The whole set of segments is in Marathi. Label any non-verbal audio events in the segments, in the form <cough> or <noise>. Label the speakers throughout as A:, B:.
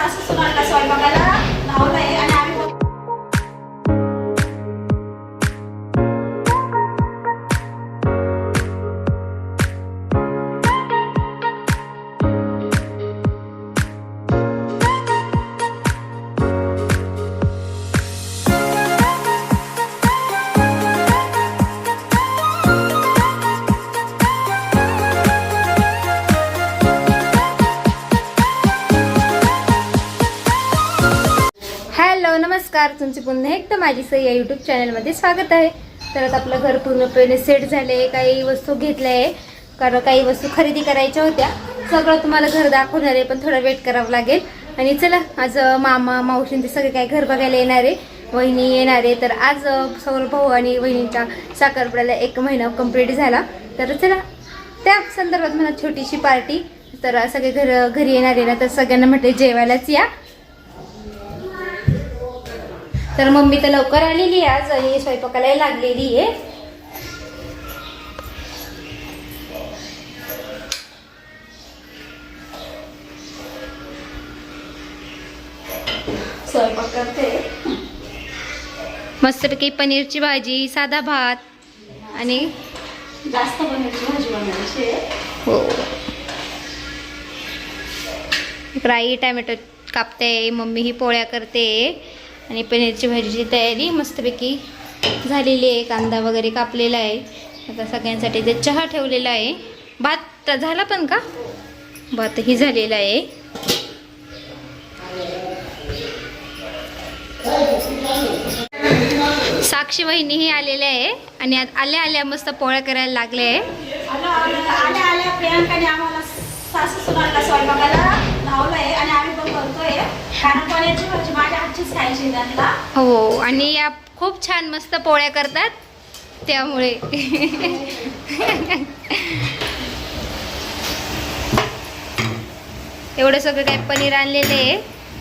A: सासू सुनाला स्वयंपाकाला लावलंय
B: हॅलो नमस्कार. तुमचे पुन्हा एकदा माझी सई या यूट्यूब चॅनलमध्ये स्वागत आहे. तर आता आपलं घर पूर्णपणे सेट झाले काही वस्तू घेतल्या आहे कारण काही वस्तू खरेदी करायच्या होत्या. सगळं तुम्हाला घर दाखवणार आहे पण थोडा वेट करावं लागेल. आणि चला आज मामा मावशींचे सगळे काही घर बघायला येणार आहे. वहिनी येणार आहे. तर आज सौरभ भाऊ आणि वहिनींच्या साखरपुड्याला एक महिना कंप्लीट झाला. तर चला त्या संदर्भात मला छोटीशी पार्टी तर सगळे घर घरी येणार आहे ना तर सगळ्यांना म्हटले जेवायलाच या. तर मम्मी तर लवकर आलेली आज आणि स्वयंपाकाला लागलेली आहे.
A: स्वयंपाक करते.
B: मस्तपैकी पनीरची भाजी साधा भात आणि
A: जास्त पनीरची भाजी बनवायची.
B: हो. आई टॅमॅटो कापते मम्मी ही पोळ्या करते. आणि पनीरची भाजीची तयारी मस्तपैकी झालेली आहे. कांदा वगैरे कापलेला आहे. आता सगळ्यांसाठी ते चहा ठेवलेला आहे. भात झाला पण का? भातही झालेला आहे. साक्षी वहिनीही आलेल्या आहे. आणि आल्या आल्या मस्त पोळ्या करायला लागल्या आहे.
A: आलो आलो- आल्या आल्या प्रियांकाने आम्हाला सासू सुनाला स्वयंपाकाला लावलंय आणि आम्ही पण करतोय. कारण पनीरची भाजी माझ्या हातचीच खायची आहे त्यांना.
B: हो आणि या खूप छान मस्त पोळ्या करतात. त्यामुळे. एवढं सगळं काय पनीर आणलेलं आहे.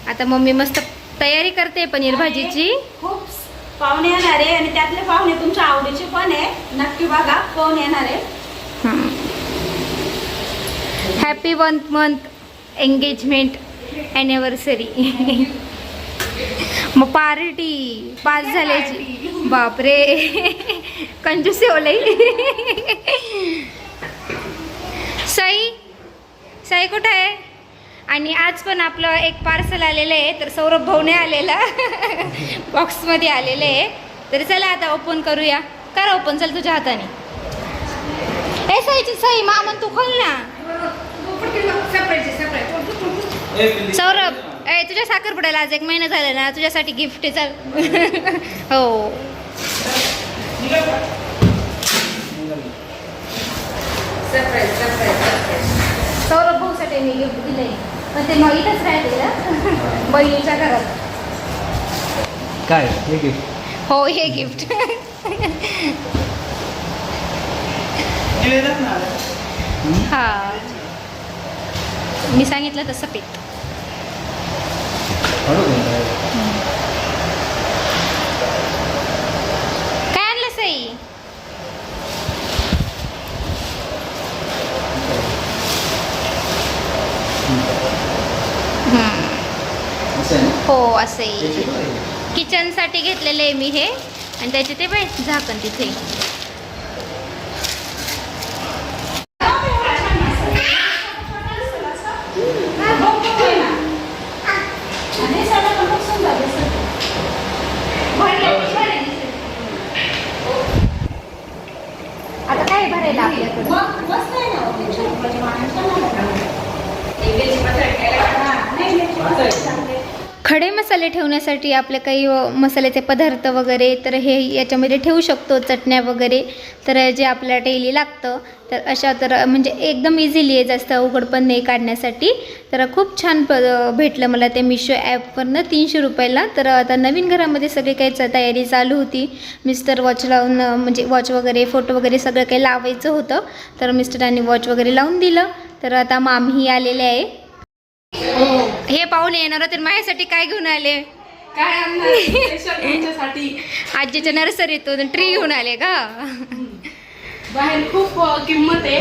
B: आता मम्मी मस्त तयारी करते पनीर भाजीची.
A: खूप पाहुणे येणार आहे आणि त्यातले पाहुणे तुमच्या आवडीचे पण आहे. नक्की बघा कोण येणार आहे.
B: Happy one month engagement anniversary <laughs> मग पार्टी पास झाल्याची. बापरे. कंजूस ओलाई सई सई कुठं आहे? आणि आज पण आपलं एक पार्सल आलेलं आहे तर सौरभ भाऊने आलेला. बॉक्समध्ये <laughs> आलेलं आहे. तर चला आता ओपन करूया. करा ओपन चल तुझ्या हाताने. ए सईची सई मामन तू खोल ना. सौरभ ए तुझ्या साखरपुड्याला आज एक महिना झाला ना तुझ्यासाठी गिफ्ट आहे चल. <laughs> हो. सौरभ भाऊसाठी मी गिफ्ट दिलंय. पण ते मग इथंच राहिलेलं <laughs> बहिणीच्या घरात.
C: काय हे घे
B: हो हे गिफ्ट हा. मी सांगितलं तसं पीत. काय आणलं सई. हो असंही किचनसाठी घेतलेले आहे मी हे. आणि त्याचे ते बाय झाकण तिथे. आपल्याकडे खडे मसाले ठेवण्यासाठी आपले काही मसाल्याचे पदार्थ वगैरे तर हे याच्यामध्ये ठेवू शकतो चटण्या वगैरे. तर जे आपल्याला डेली लागतं तर अशा तर म्हणजे एकदम इझिली आहे जास्त अवघड पण नाही काढण्यासाठी. तर खूप छान प भेटलं मला ते मिशो ॲपवरनं तीनशे रुपयाला. तर आता नवीन घरामध्ये सगळी काही तयारी चालू होती. मिस्टर वॉच लावून म्हणजे वॉच वगैरे फोटो वगैरे सगळं काही लावायचं होतं. तर मिस्टरांनी वॉच वगैरे लावून दिलं. तर आता मामीही आलेले आहे. हो. हे पाहुणे येणार तर माझ्यासाठी काय घेऊन आले?
D: काय <laughs>
B: आजीच्या नर्सरीतून ट्री घेऊन आले का?
D: बाहेर खूप किंमत आहे.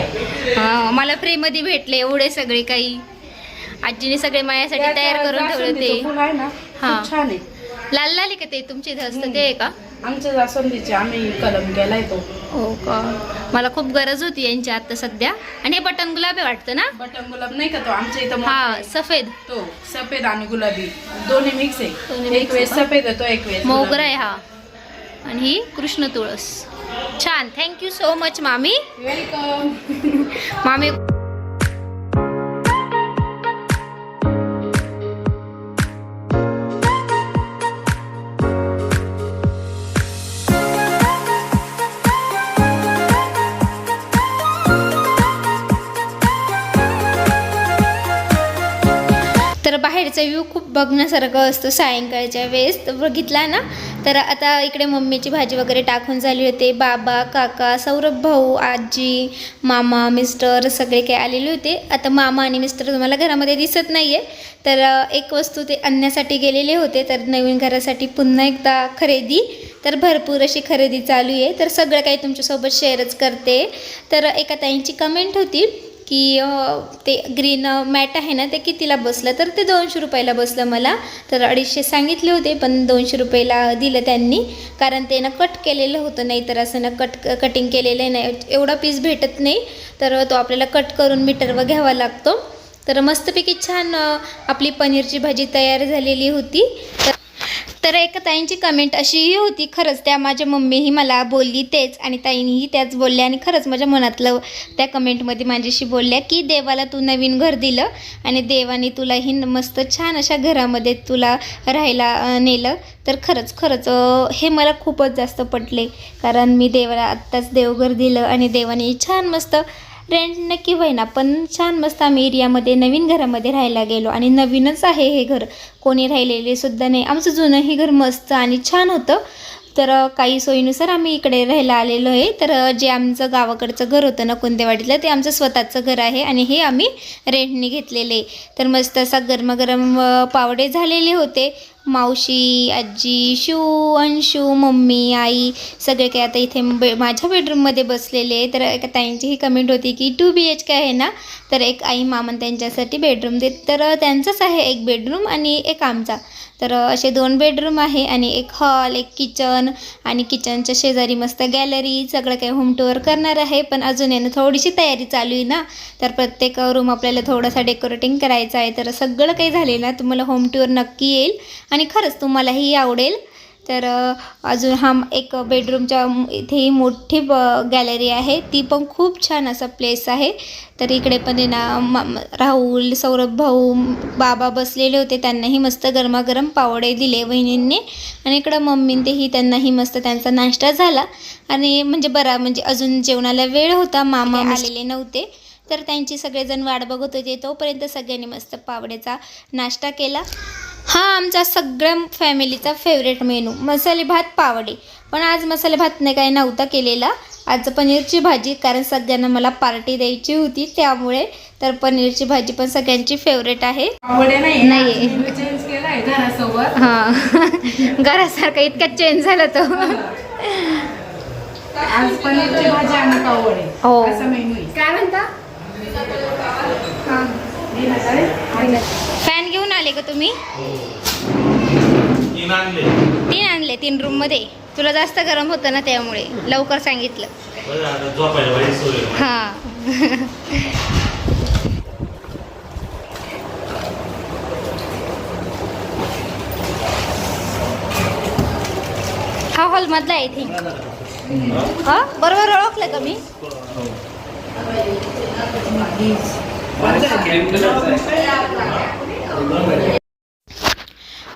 B: हा, मला फ्रीमध्ये भेटले एवढे सगळे काही. आजीने सगळे माझ्यासाठी तयार करून ठेवले ते. हा.
D: छान आहे.
B: लाल लाल आहे का ते तुमच्या इथे असतं ते आहे का?
D: आमच्या जास्वंदीचे आम्ही कलम केलाय तो.
B: हो का? मला खूप गरज होती यांची आता सध्या. आणि हे बटन गुलाबी वाटतं ना?
D: बटन गुलाब नाही का तो? आमच्या इथं मोठा
B: हा
D: आहे.
B: सफेद.
D: तो सफेद आणि गुलाबी. दोन्ही मिक्स
B: दोन्ही
D: आहे
B: mix
D: एक वेळेस
B: आहे का?
D: सफेद आहे तो एक वेळेस
B: मोगरा. आहे हा. आणि ही कृष्ण तुळस. छान. थँक्यू सो मच मामी.
D: वेलकम
B: मामी बाहेरचा व्ह्यू खूप बघण्यासारखं असतो सायंकाळच्या वेळेस. तर बघितला ना? तर आता इकडे मम्मीची भाजी वगैरे टाकून झाली होते. बाबा काका सौरभ भाऊ आजी मामा मिस्टर सगळे काही आलेले होते. आता मामा आणि मिस्टर तुम्हाला घरामध्ये दिसत नाही आहे तर एक वस्तू ते आणण्यासाठी गेलेले होते. तर नवीन घरासाठी पुन्हा एकदा खरेदी. तर भरपूर अशी खरेदी चालू आहे. तर सगळं काही तुमच्यासोबत शेअरच करते. तर एका ताईंची कमेंट होती. की ते ग्रीन मॅट आहे ना ते कितीला बसलं? तर ते दोनशे रुपयाला बसलं मला. तर अडीचशे सांगितले होते पण दोनशे रुपयाला दिलं त्यांनी. कारण ते ना कट केलेलं होतं नाही तर असं ना कट कटिंग केलेलं नाही एवढा पीस भेटत नाही. तर तो आपल्याला कट करून मीटरवर घ्यावा लागतो. तर मस्तपैकी छान आपली पनीरची भाजी तयार झालेली होती. तर तर एका ताईंची कमेंट अशीही होती खरंच त्या माझ्या मम्मीही मला बोलली तेच आणि ताईंनीही त्याच बोलल्या आणि खरंच माझ्या मनातलं त्या कमेंटमध्ये माझ्याशी बोलल्या की देवाला तू नवीन घर दिलं आणि देवाने तुलाही न- मस्त छान अशा घरामध्ये तुला राहायला नेलं तर खरंच खरंच हे मला खूपच जास्त पटले. कारण मी देवाला आत्ताच देवघर दिलं आणि देवाने छान मस्त रेंट नक्की होईना पण छान मस्त आम्ही एरियामध्ये नवीन घरामध्ये राहायला गेलो आणि नवीनच आहे हे घर. कोणी राहिलेले सुद्धा नाही. आमचं जुनंही घर मस्त आणि छान होतं. तर काही सोयीनुसार आम्ही इकडे राहायला आलेलो आहे. तर जे आमचं गावाकडचं घर होतं ना कोंदेवाडीतलं ते आमचं स्वतःचं घर आहे आणि हे आम्ही रेंटने घेतलेले आहे. तर मस्त असा गरमागरम पावडे झालेले होते. मावशी आजी शिव अंशू मम्मी आई सगळे काही आता इथे बे माझ्या बेडरूममध्ये बसलेले तर एका ताईंची ही कमेंट होती की टू बी एच के आहे ना? तर एक आई मामन त्यांच्यासाठी बेडरूम देत तर त्यांचंच आहे एक बेडरूम आणि एक आमचा. तर असे दोन बेडरूम आहे आणि एक हॉल एक किचन आणि किचनच्या शेजारी मस्त गॅलरी सगळं काही होम टूर करणार आहे. पण अजून यानं थोडीशी तयारी चालू आहे ना. तर प्रत्येक रूम आपल्याला थोडासा डेकोरेटिंग करायचं आहे. तर सगळं काही झालेलं तुम्हाला होम टूर नक्की येईल. आणि खरंच तुम्हालाही आवडेल. तर अजून हा एक बेडरूमच्या इथेही मोठी ब गॅलरी आहे. ती पण खूप छान असा प्लेस आहे. तर इकडे पण ना राहुल सौरभ भाऊ बाबा बसलेले होते. त्यांनाही मस्त गरमागरम पावडे दिले वहिनींनी. आणि इकडं मम्मीन तेही त्यांनाही मस्त त्यांचा नाश्ता झाला. आणि म्हणजे बरा म्हणजे अजून जेवणाला वेळ होता. मामा आलेले नव्हते. तर त्यांची सगळेजण वाट बघत होते. तोपर्यंत सगळ्यांनी मस्त पावड्याचा नाश्ता केला. हा आमचा सगळ्या फॅमिलीचा फेवरेट मेनू मसाले भात पावडे. पण आज मसाले भात नाही काही नव्हता केलेला. आज पनीरची भाजी कारण सगळ्यांना मला पार्टी द्यायची होती त्यामुळे तर पनीरची भाजी पण सगळ्यांची फेवरेट आहे.
D: नाही
B: हां. <laughs> घरासारखा इतका चेंज झाला तो.
D: आज पनीरची भाजी आणि पावडे.
B: हो. काय म्हणता? आले का तुम्ही?
E: तीन आणले.
B: तीन आणले तीन रूममध्ये तुला जास्त गरम होतं ना त्यामुळे लवकर सांगितलं. हां. हा हॉलमधला आहे थिंक हा? बरोबर ओळखलं का मी?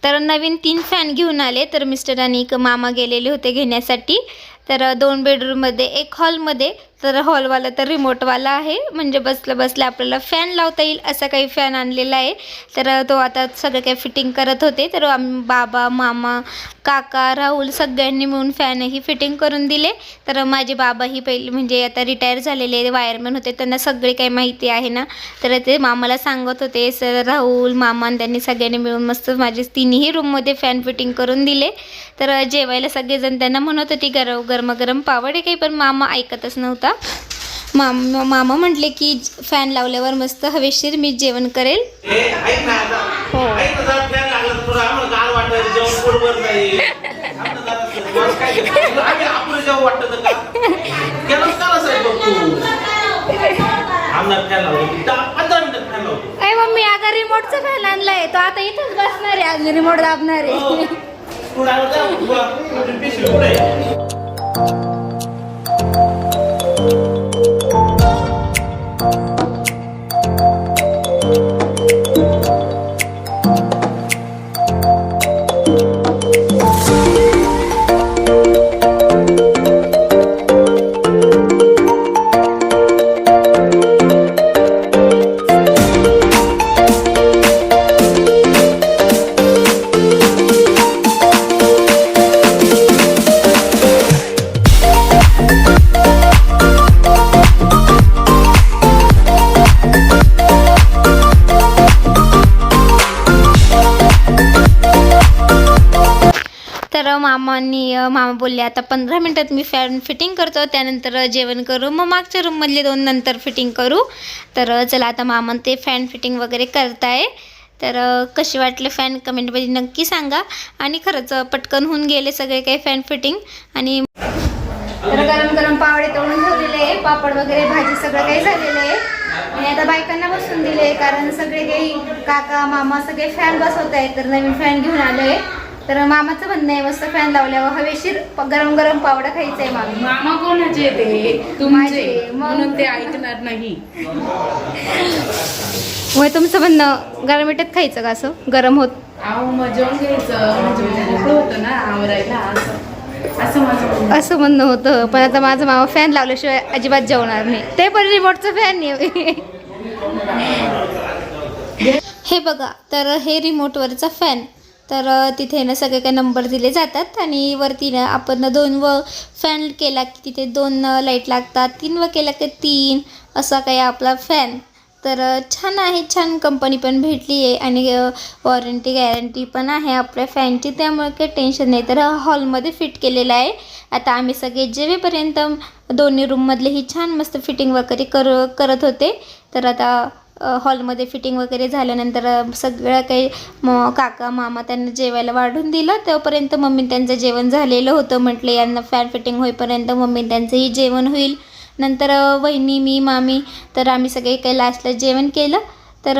B: तर नवीन तीन फॅन घेऊन आले तर मिस्टर आणि मामा गेलेले होते घेण्यासाठी. तर दोन बेडरूममध्ये एक हॉलमध्ये तर हॉलवाला तर रिमोटवाला आहे. म्हणजे बसलं बसलं आपल्याला फॅन लावता येईल असा काही फॅन आणलेला आहे. तर तो आता सगळं काही फिटिंग करत होते. तर आम्ही बाबा मामा काका राहुल सगळ्यांनी मिळून फॅनही फिटिंग करून दिले. तर माझे बाबाही पहिले म्हणजे आता रिटायर झालेले वायरमॅन होते. त्यांना सगळे काही माहिती आहे ना. तर ते मामाला सांगत होते. सर राहुल मामा त्यांनी सगळ्यांनी मिळून मस्त माझे तिन्ही रूममध्ये फॅन फिटिंग करून दिले. तर जेवायला सगळेजण त्यांना म्हणत होती गरव गरमागरम पावडे काही पण मामा ऐकतच नव्हता. माम मामा म्हटले की फॅन लावल्यावर मस्त हवेशीर मी जेवण करेल. हो. मम्मी आता रिमोटचा फॅन आणलाय. तो आता इथंच बसणार आहे आज रिमोट दाबणार
E: हो.
B: आहे
E: आहे?
B: तर मामांनी मामा बोलले आता पंधरा मिनटात मी फॅन फिटिंग करतो त्यानंतर जेवण करू. मग मागच्या रूममधले दोन नंतर फिटिंग करू. तर चला आता मामा ते फॅन फिटिंग वगैरे करताय. तर कसे कशी वाटले फॅन कमेंटमध्ये नक्की सांगा. आणि खरंच पटकन होऊन गेले सगळे काही फॅन फिटिंग आणि तर गरम गरम पावडे तळून ठेवलेले आहे. पापड वगैरे भाजी सगळं काही झालेलं आहे. आणि आता बायकांना बसून दिले कारण सगळे काही काका मामा सगळे फॅन बसवत आहेत तर नवीन फॅन घेऊन आलोय तर मामाचं म्हणणं आहे मस्त फॅन लावल्यावर हवेशीर गरम गरम पावडा खायचा आहे मामी.
D: मामा कोणाचे ते? तुमचे. म्हणून ते ऐकणार नाही.
B: मग तुमचं म्हणणं गरम मिठात खायचं का असं? गरम होत.
D: मग जेवण घ्यायचं. म्हणजे मोकळं होतं ना आवरायला असं. असं माझं म्हणणं.
B: असं म्हणणं होतं. पण आता माझं मामा फॅन लावल्याशिवाय अजिबात जेवणार नाही. ते पण रिमोटचं फॅन नाही हे बघा तर हे रिमोटवरचा फॅन तर तिथे ना सगळे काही नंबर दिले जातात आणि वरती ना आपण ना दोन व फॅन केला की तिथे दोन लाइट लागतात. तीन व केला की तीन असा काही आपला फॅन तर छान आहे छान कंपनी पण भेटली आहे आणि वॉरंटी गॅरंटी पण आहे आपल्या फॅनची त्यामुळे काही टेन्शन नाही. तर हॉलमध्ये फिट केलेलं आहे. आता आम्ही सगळे जेवेपर्यंत दोन्ही रूममधले ही छान मस्त फिटिंग वगैरे कर करत होते. तर आता हॉलमध्ये फिटिंग वगैरे झाल्यानंतर सगळं काही म काका मामा त्यांना जेवायला वाढून दिलं. तोपर्यंत मम्मी त्यांचं जेवण झालेलं होतं. म्हटलं यांना फॅन फिटिंग होईपर्यंत मम्मी त्यांचंही जेवण होईल. नंतर वहिनी मी मामी तर आम्ही सगळे काही लास्टला जेवण केलं. तर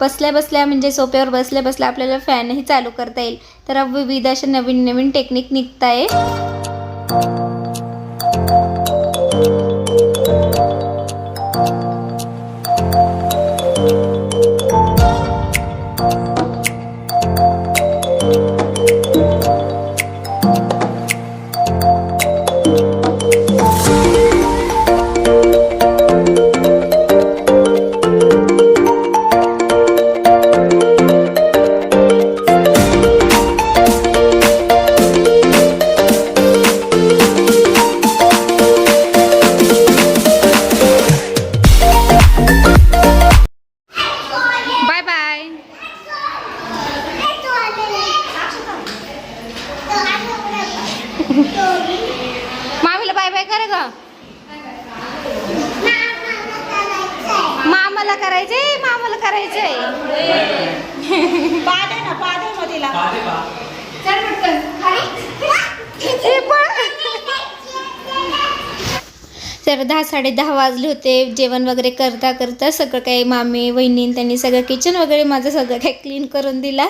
B: बसल्या बसल्या म्हणजे सोप्यावर बसल्या बसल्या आपल्याला फॅनही चालू करता येईल. तर विविध अशा नवीन नवीन टेक्निक निघत आहे साडेदहा साडे दहा वाजले होते जेवण वगैरे करता करता सगळं काही मामी वहिनी त्यांनी सगळं किचन वगैरे माझं सगळं काही क्लीन करून दिला.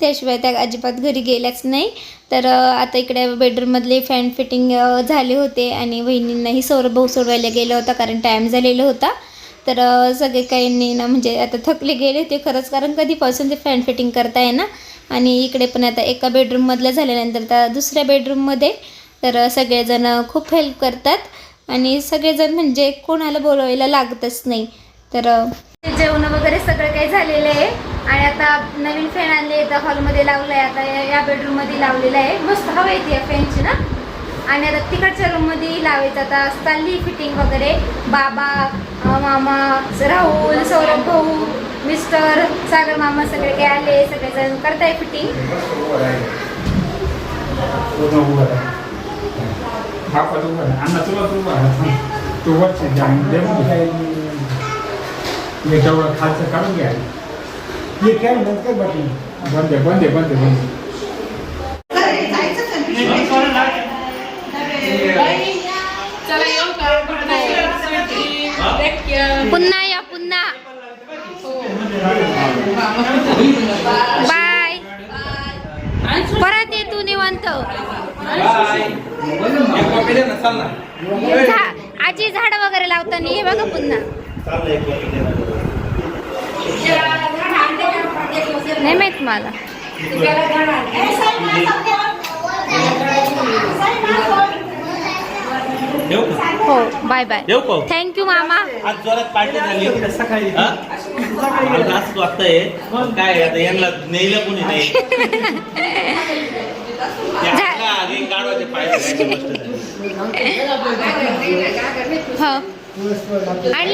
B: त्याशिवाय त्या अजिबात घरी गेल्याच नाही. तर आता इकडे बेडरूममधले फॅन फिटिंग झाले होते आणि वहिनींनाही सौरभ भाऊ सोडवायला गेला होता कारण टाईम झालेला होता. तर सगळे काहींनी ना म्हणजे आता थकले गेले होते खरंच कारण कधीपासून ते फॅन फिटिंग करताय ना. आणि इकडे पण आता एका बेडरूममधलं झाल्यानंतर आता दुसऱ्या बेडरूममध्ये तर सगळेजणं सगळेजण खूप हेल्प करतात. आणि सगळेजण म्हणजे कोणाला बोलवायला लागतच नाही. तर जेवण वगैरे सगळं काही झालेलं आहे. आणि आता नवीन फॅन आणले तर हॉलमध्ये लावलं आहे आता या- या बेडरूममध्ये लावलेलं आहे. मस्त हवा येते या फॅनची ना. आणि आता तिकडच्या रूममध्ये लावायचं. आता चालली फिटिंग वगैरे. बाबा मामा राहुल सौरभ भाऊ मिस्टर सागर मामा सगळे काही आले. सगळेजण करताय फिटिंग
C: हा पण उभा राहा. अण्णा तुला तू उभा राहा.
F: तो वरचं जाऊन देऊन घ्या. हे तेवढं खालचं काढून घ्या हे काय नंतर बटन बंद आहे, बंद आहे, बंद आहे, बंद आहे.
D: चला येऊ का Take care.
B: पुन्हा या पुन्हा बाय परत ये तू निवांत. झा- आजी झाड वगैरे लावताना हे बघा पुन्हा. नाही माहीत मला.
E: ठेवू का
B: हो बाय बाय
E: ठेवू का
B: थँक्यू मामा.
E: आज जोरात पार्टी झाली. सकाळी काय आता यांना नेलं कोणी नाही. <laughs> आधी.
B: हो.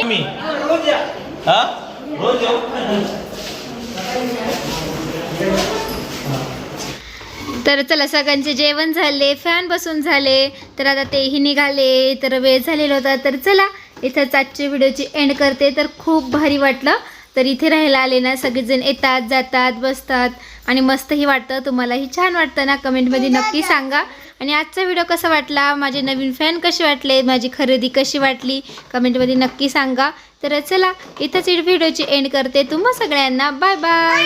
E: मी. हा? रोज
B: तर चला सगळ्यांचे जेवण झाले फॅन बसून झाले तर आता तेही निघाले तर वेळ झालेला होता. तर चला इथंच आजची व्हिडिओची एंड करते. तर खूप भारी वाटलं. तर इथे राहायला आले ना सगळेजण येतात जातात बसतात आणि मस्तही वाटतं. तुम्हालाही छान वाटतं ना? कमेंटमध्ये नक्की सांगा. आणि आजचा व्हिडिओ कसा वाटला? माझे नवीन फॅन कसे वाटले? माझी खरेदी कशी वाटली? कमेंटमध्ये नक्की सांगा. तर चला इथंच व्हिडिओची एंड करते. तुम्हा सगळ्यांना बाय बाय.